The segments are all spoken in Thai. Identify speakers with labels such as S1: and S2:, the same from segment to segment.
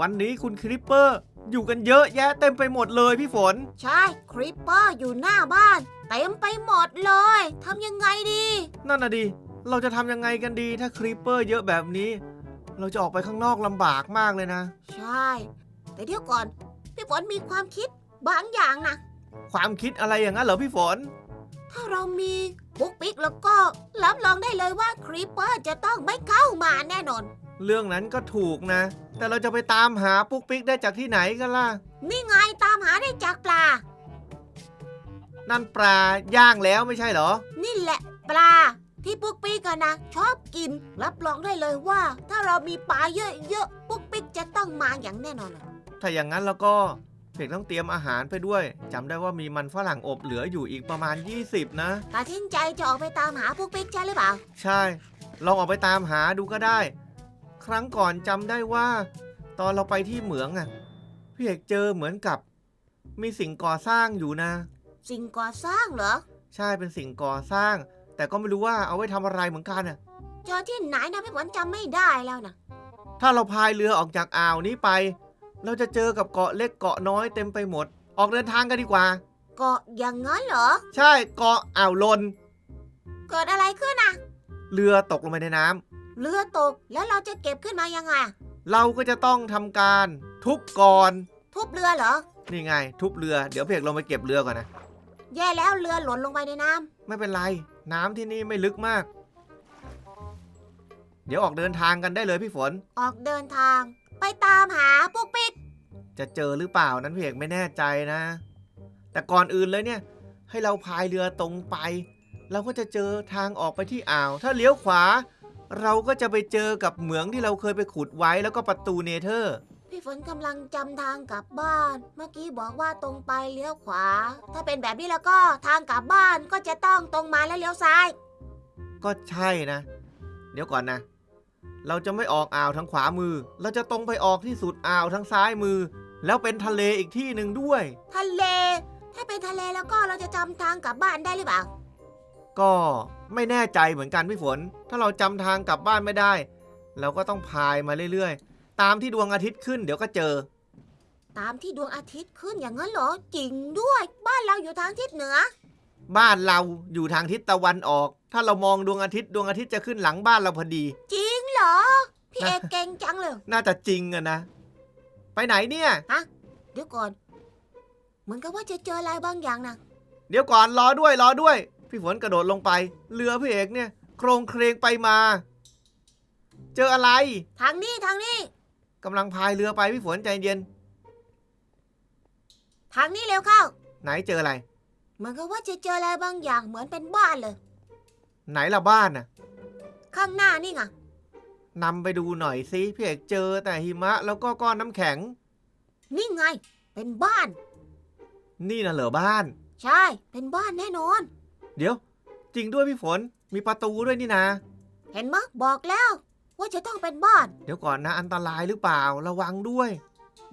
S1: วันนี้คุณคริปเปอร์อยู่กันเยอะแยะเต็มไปหมดเลยพี่ฝน
S2: ใช่คริปเปอร์อยู่หน้าบ้านเต็มไปหมดเลยทำยังไงดี
S1: นั่นน่ะดิเราจะทำยังไงกันดีถ้าคริปเปอร์เยอะแบบนี้ เราจะออกไปข้างนอกลำบากมากเลยนะ
S2: ใช่ แต่เดี๋ยวก่อน พี่ฝนมีความคิดบางอย่างนะ
S1: ความคิดอะไรอย่างนั้นเหรอพี่ฝน
S2: ถ้าเรามีปุ๊กปิ๊กแล้วก็รับรองได้เลยว่าคริปเปอร์จะต้องไม่เข้ามาแน่นอน
S1: เรื่องนั้นก็ถูกนะ แต่เราจะไปตามหาปุ๊กปิ๊กได้จากที่ไหนกันล่ะ
S2: นี่ไงตามหาได้จากปลา
S1: นั่นปลาย่างแล้วไม่ใช่เหรอ
S2: นี่แหละปลาที่ปุ๊กปิ๊กกันนะ ชอบกิน รับรองได้เลยว่า ถ้าเรามีปลาเยอะๆปุ๊กปิ๊กจะต้องมาอย่างแน่นอนอะ
S1: ถ้าอย่างนั้นแล้วก็เพกต้องเตรียมอาหารไปด้วย จำได้ว่ามีมันฝรั่งอบเหลืออยู่อีกประมาณ 20 นะ
S2: ตัดสินใจจะออกไปตามหาปุ๊กปิ๊กใช่หรือเปล่า
S1: ใช่ ลองออกไปตามหาดูก็ได้ ครั้งก่อนจำได้ว่า ตอนเราไปที่เหมืองอะพี่เอกเจอเหมือนกับ มีสิ่งก่อสร้างอยู่นะ
S2: สิ่งก่อสร้างเหรอ
S1: ใช่เป็นสิ่งก่อสร้าง แต่ก็ไม่รู้ว่าเอาไว้ทำอะไรเหมือนกันอะ
S2: เจอที่ไหนนะพี่ฝนจำไม่ได้แล้วนะ
S1: ถ้าเราพายเรือออกจากอ่าวนี้ไป เราจะเจอกับเกาะเล็กเกาะน้อยเต็มไปหมด ออกเดินทางกันดีกว่า
S2: เกาะอย่างนั้นเหรอ
S1: ใช่เกาะอ่าวลน
S2: เกิดอะไรขึ้นนะ
S1: เรือตกลงไปในน้ำ
S2: เรือตกแล้วเราจะเก็บขึ้นมายังไงอะ
S1: เราก็จะต้องทำการทุบก่อน
S2: ทุบเรือเหรอ
S1: นี่ไง ทุบเรือ เดี๋ยวเพกลงไปเก็บเรือก่อนนะ
S2: แย่แล้วเรือหล่นลงไปในน้ำ
S1: ไม่เป็นไร น้ำที่นี่ไม่ลึกมาก เดี๋ยวออกเดินทางกันได้เลยพี่ฝน
S2: ออกเดินทาง ไปตามหาปุ๊กปิ๊ก
S1: จะเจอหรือเปล่านั้นเพกไม่แน่ใจนะ แต่ก่อนอื่นเลยเนี่ย ให้เราพายเรือตรงไป เราก็จะเจอทางออกไปที่อ่าว ถ้าเลี้ยวขวา เราก็จะไปเจอกับเหมืองที่เราเคยไปขุดไว้แล้วก็ประตูเนเธอร์
S2: พี่ฝนกำลังจำทางกลับบ้าน เมื่อกี้บอกว่าตรงไปเลี้ยวขวา ถ้าเป็นแบบนี้แล้วก็ทางกลับบ้านก็จะต้องตรงมาแล้วเลี้ยวซ้าย
S1: ก็ใช่นะ เดี๋ยวก่อนนะ เราจะไม่ออกอ่าวทางขวามือ เราจะตรงไปออกที่สุดอ่าวทางซ้ายมือ แล้วเป็นทะเลอีกที่หนึ่งด้วย
S2: ทะเล ถ้าเป็นทะเลแล้วก็เราจะจำทางกลับบ้านได้หรือเปล่า
S1: ก็ไม่แน่ใจเหมือนกันพี่ฝน ถ้าเราจำทางกลับบ้านไม่ได้ เราก็ต้องพายมาเรื่อยๆ ตามที่ดวงอาทิตย์ขึ้นเดี๋ยวก็เจอ
S2: ตามที่ดวงอาทิตย์ขึ้นอย่างนั้นเหรอ จริงด้วย บ้านเราอยู่ทางทิศเหนือ
S1: บ้านเราอยู่ทางทิศตะวันออก ถ้าเรามองดวงอาทิตย์ดวงอาทิตย์จะขึ้นหลังบ้านเราพอดี
S2: จริงเหรอ พี่เอกเก่งจังเลย
S1: น่าจะจริงอะนะ ไปไหนเนี่ย
S2: เดี๋ยวก่อน เหมือนกับว่าจะเจออะไรบางอย่างนะ
S1: เดี๋ยวก่อนรอด้วยรอด้วย พี่ฝนกระโดดลงไปเรือพี่เอกเนี่ยโครงเครงไปมา เจออะไร
S2: ทางนี้ทางนี้
S1: กำลังพายเรือไปพี่ฝนใจเย็น
S2: ทางนี้เร็วเข้า
S1: ไหนเจออะไร
S2: เหมือนกับว่าจะเจออะไรบางอย่างเหมือนเป็นบ้านเลย
S1: ไหนล่ะบ้านน่ะ
S2: ข้างหน้านี่ไง
S1: นำไปดูหน่อยสิพี่เอกเจอแต่หิมะแล้วก็ก้อนน้ำแข็ง
S2: นี่ไง เป็นบ้าน
S1: นี่น่ะเหรอบ้าน
S2: ใช่ เป็นบ้านแน่นอน
S1: เดี๋ยว จริงด้วยพี่ฝน มีประตูด้วยนี่นะ
S2: เห็นมะบอกแล้ว ว่าจะต้องเป็นบ้าน
S1: เดี๋ยวก่อนนะอันตรายหรือเปล่าระวังด้วย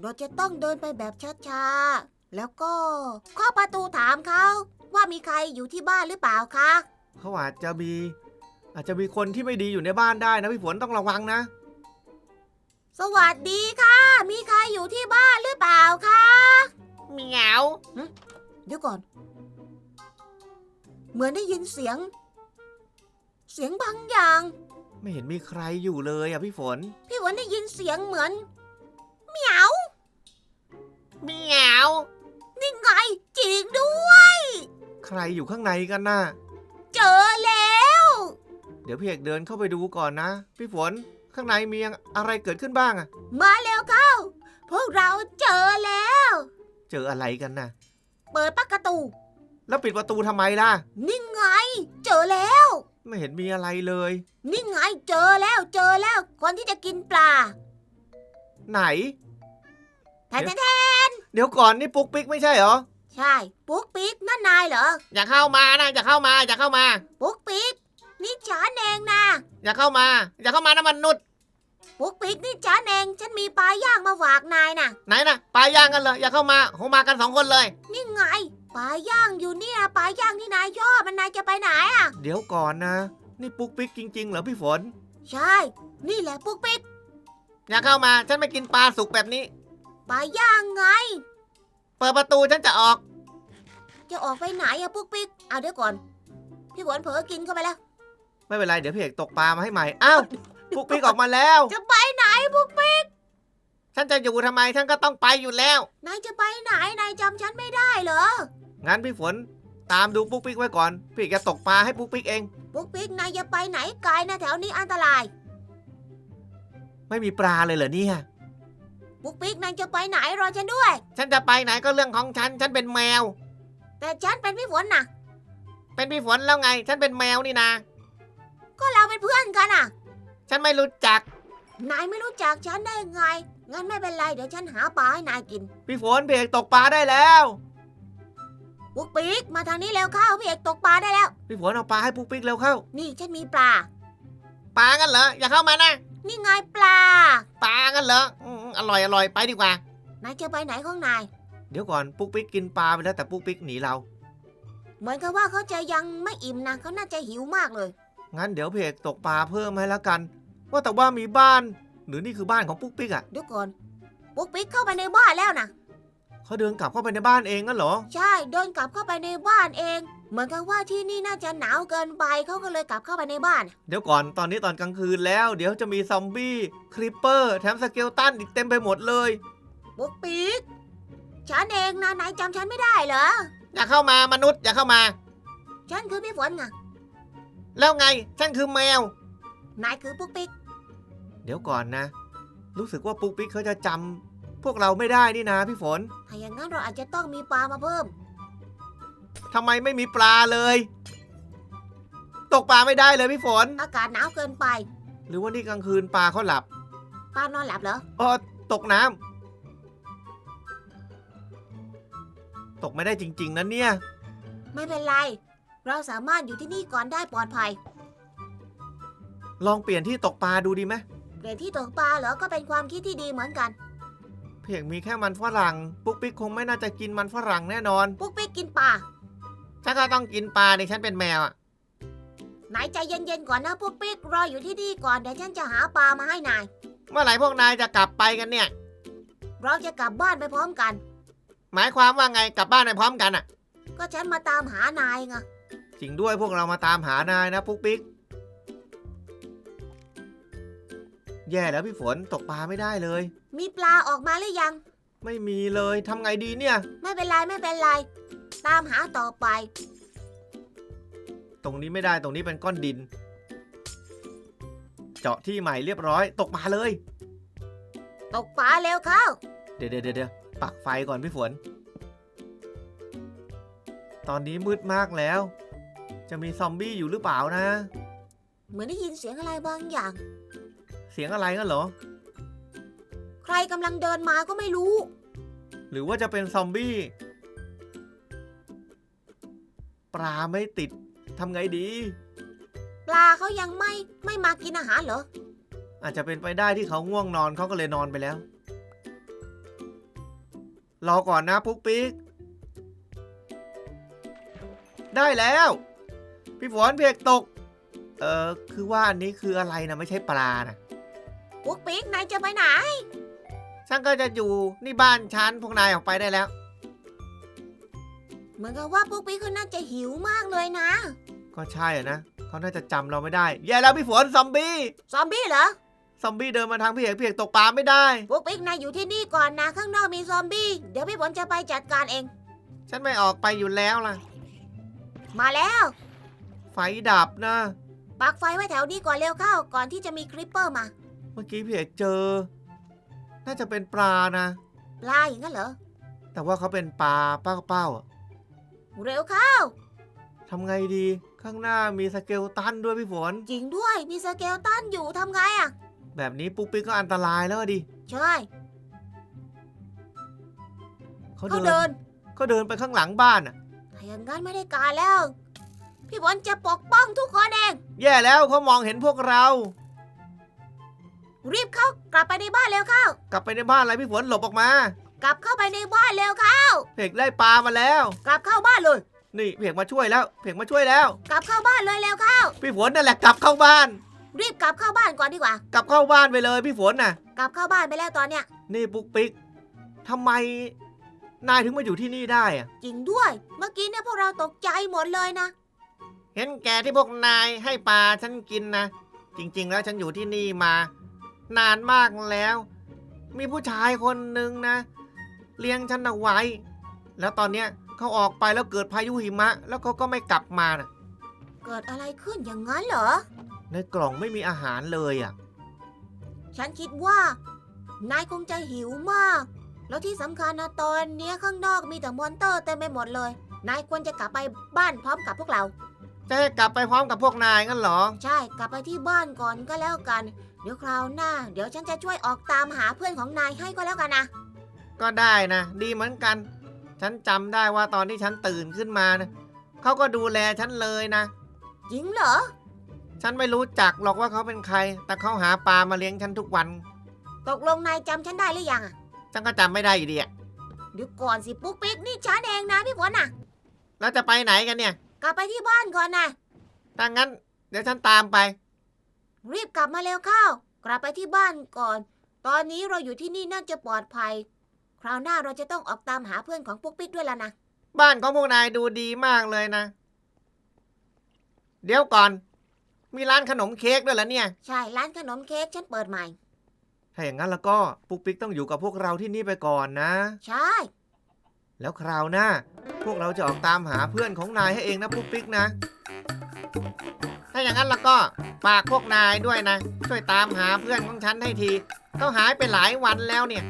S2: เราจะต้องเดินไปแบบช้าๆ แล้วก็เคาะประตูถามเขาว่ามีใครอยู่ที่บ้านหรือเปล่าคะ
S1: เขาอาจจะมี อาจจะมีคนที่ไม่ดีอยู่ในบ้านได้นะพี่ฝนต้องระวังนะ
S2: สวัสดีค่ะ มีใครอยู่ที่บ้านหรือเปล่าคะ
S1: เหมียว
S2: เดี๋ยวก่อน เหมือนได้ยินเสียง เสียงบางอย่าง
S1: ไม่เห็นมีใครอยู่เลยอะพี่ฝน
S2: พี่ฝนได้ยินเสียงเหมือนเหมียว
S1: เหมียว
S2: นี่ไงจริงด้วย
S1: ใครอยู่ข้างในกันน่ะ
S2: เจอแล้ว
S1: เดี๋ยวพี่เอกเดินเข้าไปดูก่อนนะ พี่ฝนข้างในมีอะไรเกิดขึ้นบ้างอะ
S2: มาเร็วเข้า พวกเราเจอแล้ว
S1: เจออะไรกันน่ะ
S2: เปิดประตู
S1: แล้วปิดประตูทำไมล่ะ
S2: นี่ไง เจอแล้ว
S1: ไม่เห็นมีอะไรเลย
S2: นี่ไงเจอแล้วเจอแล้ว คนที่จะกินปลา
S1: ไหน
S2: แทนแทน
S1: เดี๋ยวก่อนนี่ปุ๊กปิ๊กไม่ใช่เหรอ
S2: ใช่ ปุ๊กปิ๊กนั่นนายเหรอ
S1: อย่าเข้ามานะอย่าเข้ามาอย่าเข้ามา
S2: ปุ๊กปิ๊กนี่ฉันเองนะ
S1: อย่าเข้ามา อย่าเข้ามานะมนุษย์
S2: ปุ๊กปิ๊กนี่ฉันเองฉันมีปลาย่างมาฝากนายนะ
S1: ไหนนะปลาย่างกันเลยอย่าเข้ามาโหมากันสองคนเลย
S2: นี่ไง ปลาย่างอยู่เนี่ยปลาย่างที่นายชอบมันนายจะไปไหนอะ
S1: เดี๋ยวก่อนนะ นี่ปุ๊กปิ๊กจริง ๆ เหรอพี่ฝน
S2: ใช่ นี่แหละปุ๊กปิ๊ก
S1: อย่าเข้ามาฉันไม่กินปลาสุกแบบนี้
S2: ปลาย่างไง
S1: เปิดประตูฉันจะออก
S2: จะออกไปไหนอะปุ๊กปิ๊กเอาเดี๋ยวก่อน พี่ฝนเผลอกินเข้าไปแล้ว
S1: ไม่เป็นไรเดี๋ยวพี่เอกตกปลามาให้ใหม่อ้าวปุ๊กปิ๊กออกมาแล้ว
S2: จะไปไหนปุ๊กปิ๊ก
S1: ฉันจะอยู่ทำไมฉันก็ต้องไปอยู่แล้ว
S2: นายจะไปไหนนายจำฉันไม่ได้เหรอ
S1: งั้นพี่ฝนตามดูปุ๊กปิ๊กไว้ก่อน พี่เอกจะตกปลาให้ปุ๊กปิ๊กเอง
S2: ปุ๊กปิ๊กนายจะไปไหนไกลนะแถวนี้อันตราย
S1: ไม่มีปลาเลยเหรอเนี่ย
S2: ปุ๊กปิ๊กนายจะไปไหนรอฉันด้วย
S1: ฉันจะไปไหนก็เรื่องของฉัน ฉันเป็นแมว
S2: แต่ฉันเป็นพี่ฝนนะ
S1: เป็นพี่ฝนแล้วไง ฉันเป็นแมวนี่นะ
S2: ก็เราเป็นเพื่อนกันอะ
S1: ฉันไม่รู้จัก
S2: นายไม่รู้จักฉันได้ไง งั้นไม่เป็นไรเดี๋ยวฉันหาปลาให้นายกิน
S1: พี่ฝนพี่เอกตกปลาได้แล้ว
S2: ปุ๊กปิ๊กมาทางนี้เร็วเข้าพี่เอกตกปลาได้แล้ว
S1: พี่ฝนเอาปลาให้ปุ๊กปิ๊กเร็วเข้า
S2: นี่ฉันมีปลา
S1: ปลากันเหรอ อย่าเข้ามานะ
S2: นี่ไงปลา
S1: ปลากันเหรออืมอร่อยอร่อยไปดีกว่า
S2: นายจะไปไหนของนาย
S1: เดี๋ยวก่อนปุ๊กปิ๊กกินปลาไปแล้วแต่ปุ๊กปิ๊กหนีเรา
S2: เหมือนกับว่าเขาจะยังไม่อิ่มนะเขาน่าจะหิวมากเลย
S1: งั้นเดี๋ยวพี่เอกตกปลาเพิ่มให้แล้วกัน ว่าแต่ว่ามีบ้าน หรือนี่คือบ้านของปุ๊กปิ๊กอะ
S2: เดี๋ยวก่อนปุ๊กปิ๊กเข้าไปในบ้านแล้วนะ
S1: เขาเดินกลับเข้าไปในบ้านเองงั้นเหรอ
S2: ใช่เดินกลับเข้าไปในบ้านเอง เหมือนกับว่าที่นี่น่าจะหนาวเกินไปเขาก็เลยกลับเข้าไปในบ้าน
S1: เดี๋ยวก่อนตอนนี้ตอนกลางคืนแล้ว เดี๋ยวจะมีซอมบี้คริปเปอร์แถมสเกลตันอีกเต็มไปหมดเลย
S2: ปุ๊กปิ๊กฉันเองนะนายจำฉันไม่ได้เหรอ
S1: อย่าเข้ามามนุษย์อย่าเข้ามา
S2: ฉันคือพี่ฝนไง
S1: แล้วไงฉันคือแมว
S2: นายคือปุ๊กปิ๊ก
S1: เดี๋ยวก่อนนะ รู้สึกว่าปุ๊กปิ๊กเขาจะจำ พวกเราไม่ได้นี่นะพี่ฝน
S2: ถ้าอย่างนั้นเราอาจจะต้องมีปลามาเพิ่ม
S1: ทำไมไม่มีปลาเลย ตกปลาไม่ได้เลยพี่ฝน
S2: อากาศหนาวเกินไป
S1: หรือว่านี่กลางคืนปลาเขาหลับ
S2: ปลานอนหลับเหรอ
S1: อ๋อตกน้ำตกไม่ได้จริง ๆนะเนี่ย
S2: ไม่เป็นไร เราสามารถอยู่ที่นี่ก่อนได้ปลอดภัย
S1: ลองเปลี่ยนที่ตกปลาดูดีไหม
S2: เปลี่ยนที่ตกปลาเหรอ ก็เป็นความคิดที่ดีเหมือนกัน
S1: เพียงมีแค่มันฝรั่ง ปุ๊กปิ๊กคงไม่น่าจะกินมันฝรั่งแน่นอน
S2: ปุ๊กปิ๊กกินปลา
S1: ฉันก็ต้องกินปลาดิฉันเป็นแมวอะ
S2: นายใจเย็นๆก่อนนะปุ๊กปิ๊กรออยู่ที่นี่ก่อนเดี๋ยวฉันจะหาปลามาให้นาย
S1: เมื่อไหร่พวกนายจะกลับไปกันเนี่ย
S2: เราจะกลับบ้านไปพร้อมกัน
S1: หมายความว่าไงกลับบ้านไปพร้อมกันอะ
S2: ก็ฉันมาตามหานายไง
S1: จริงด้วยพวกเรามาตามหานายนะปุ๊กปิ๊ก แย่แล้วพี่ฝนตกปลาไม่ได้เลย
S2: มีปลาออกมาหรือยัง
S1: ไม่มีเลยทำไงดีเนี่ย
S2: ไม่เป็นไรไม่เป็นไร ตามหาต่อไป
S1: ตรงนี้ไม่ได้ตรงนี้เป็นก้อนดิน เจาะที่ใหม่เรียบร้อย ตกปลาเลย
S2: ตกปลาเร็วเข้า
S1: เดี๋ยวเดี๋ยวเดี๋ยวปักไฟก่อนพี่ฝน ตอนนี้มืดมากแล้ว จะมีซอมบี้อยู่หรือเปล่านะ
S2: เหมือนได้ยินเสียงอะไรบางอย่าง
S1: เสียงอะไรกันเหรอ
S2: ใครกำลังเดินมาก็ไม่รู้
S1: หรือว่าจะเป็นซอมบี้ ปลาไม่ติดทำไงดี
S2: ปลาเขายังไม่ไม่มากินอาหารเหรอ
S1: อาจจะเป็นไปได้ที่เขาง่วงนอนเขาก็เลยนอนไปแล้ว รอก่อนนะปุ๊กปิ๊ก ได้แล้ว พี่ฝนเพียกตก เออคือว่าอันนี้คืออะไรนะไม่ใช่ปลานะ
S2: ปุ๊กปิ๊กนายจะไปไหน
S1: ฉันก็จะอยู่นี่บ้านฉันพวกนายออกไปได้แล้ว
S2: เหมือนกับว่าปุ๊กปิ๊กเขาน่าจะหิวมากเลยนะ
S1: ก็ใช่อะนะเขาน่าจะจำเราไม่ได้ แย่แล้วพี่ฝนซอมบี้
S2: ซอมบี้เหรอ
S1: ซอมบี้เดินมาทางพี่เอกพี่เอกตกปลาไม่ได้
S2: ปุ๊กปิ๊กนายอยู่ที่นี่ก่อนนะ ข้างนอกมีซอมบี้ เดี๋ยวพี่ฝนจะไปจัดการเอง
S1: ฉันไม่ออกไปอยู่แล้วล่ะ
S2: มาแล้ว
S1: ไฟดับนะ
S2: ปักไฟไว้แถวนี้ก่อนเร็วเข้า ก่อนที่จะมีคริปเปอร์มา
S1: เมื่อกี้พี่เอกเจอ น่าจะเป็นปลานะ
S2: ปลาอย่างนั้นเหรอ
S1: แต่ว่าเขาเป็นปลาเป้าเป้าๆอะ
S2: เร็วเข้า
S1: ทำไงดีข้างหน้ามีสเกลตันด้วยพี่ฝน
S2: จริงด้วยมีสเกลตันอยู่ทำไงอะ
S1: แบบนี้ปุ๊กปิ๊กก็อันตรายแล้วอะดิ
S2: ใช่
S1: เขา
S2: เขา
S1: เดิ
S2: เดิ
S1: น
S2: น
S1: เขาเดินไปข้างหลังบ้านอะ
S2: ถ้าอย่างนั้นไม่ได้การแล้ว พี่ฝนจะปกป้องทุกคนเอง
S1: แย่แล้วเขามองเห็นพวกเรา
S2: รีบเข้ากลับไปในบ้านเร็วเข้า
S1: กลับไปในบ้านอะไรพี่ฝนหลบออกมา
S2: กลับเข้าไปในบ้านเร็วเข้า
S1: เพกไล่ปลามาแล้ว
S2: กลับเข้าบ้านเลย
S1: นี่เพกมาช่วยแล้ว เพกมาช่วยแล้ว
S2: กลับเข้าบ้านเลยเร็วเข้า
S1: พี่ฝนนั่นแหละกลับเข้าบ้าน
S2: รีบกลับเข้าบ้านก่อนดีกว่า
S1: กลับเข้าบ้านไปเลยพี่ฝนน่ะ
S2: กลับเข้าบ้านไปแล้วตอนเนี้ย
S1: นี่ปุ๊กปิ๊กทำไมนายถึงมาอยู่ที่นี่ได้อะ
S2: จริงด้วย เมื่อกี้เนี่ยพวกเราตกใจหมดเลยนะ
S1: เห็นแกที่พวกนายให้ปลาฉันกินนะ จริง ๆ แล้วฉันอยู่ที่นี่มา นานมากแล้ว มีผู้ชายคนหนึ่งนะ เลี้ยงฉันเอาไว้ แล้วตอนเนี้ยเขาออกไปแล้วเกิดพายุหิมะ แล้วเขาก็ไม่กลับมานะ
S2: เกิดอะไรขึ้นอย่างนั้นเหรอ
S1: ในกล่องไม่มีอาหารเลยอะ
S2: ฉันคิดว่า นายคงจะหิวมาก แล้วที่สำคัญนะตอนเนี้ยข้างนอกมีแต่มอนเตอร์เต็มไปหมดเลย นายควรจะกลับไปบ้านพร้อมกับพวกเรา
S1: จะให้กลับไปพร้อมกับพวกนายงั้นเหรอ
S2: ใช่ กลับไปที่บ้านก่อนก็แล้วกันเดี๋ยวคราวหน้า เดี๋ยวฉันจะช่วยออกตามหาเพื่อนของนายให้ก็แล้วกันนะ
S1: ก็ได้นะ ดีเหมือนกัน ฉันจำได้ว่าตอนที่ฉันตื่นขึ้นมานะเขาก็ดูแลฉันเลยนะ
S2: จริงเหรอ
S1: ฉันไม่รู้จักหรอกว่าเขาเป็นใคร แต่เขาหาปลามาเลี้ยงฉันทุกวัน
S2: ตกลงนายจำฉันได้หรือยังอะ
S1: ฉันก็จำไม่ได้อยู่ดีอะ
S2: เดี๋ยวก่อนสิปุ๊กปิ๊กนี่ฉันเองนะพี่ฝนน่ะ
S1: แล้วจะไปไหนกันเนี่ย
S2: กลับไปที่บ้านก่อนนะ
S1: ถ้างั้น เดี๋ยวฉันตามไป
S2: รีบกลับมาเร็วเข้ากลับไปที่บ้านก่อน ตอนนี้เราอยู่ที่นี่น่าจะปลอดภัย คราวหน้าเราจะต้องออกตามหาเพื่อนของปุ๊กปิ๊กด้วยแล้วนะ
S1: บ้านของพวกนายดูดีมากเลยนะ เดี๋ยวก่อน มีร้านขนมเค้กด้วยเหรอเนี่ย
S2: ใช่ร้านขนมเค้กฉันเปิดใหม่
S1: ถ้าอย่างนั้นแล้วก็ปุ๊กปิ๊กต้องอยู่กับพวกเราที่นี่ไปก่อนนะ
S2: ใช่
S1: แล้วคราวหน้า พวกเราจะออกตามหาเพื่อนของนายให้เองนะปุ๊กปิ๊กนะ ถ้าอย่างนั้นแล้วก็ฝากพวกนายด้วยนะ ช่วยตามหาเพื่อนของฉันให้ทีเขาหายไปหลายวันแล้วเนี่ย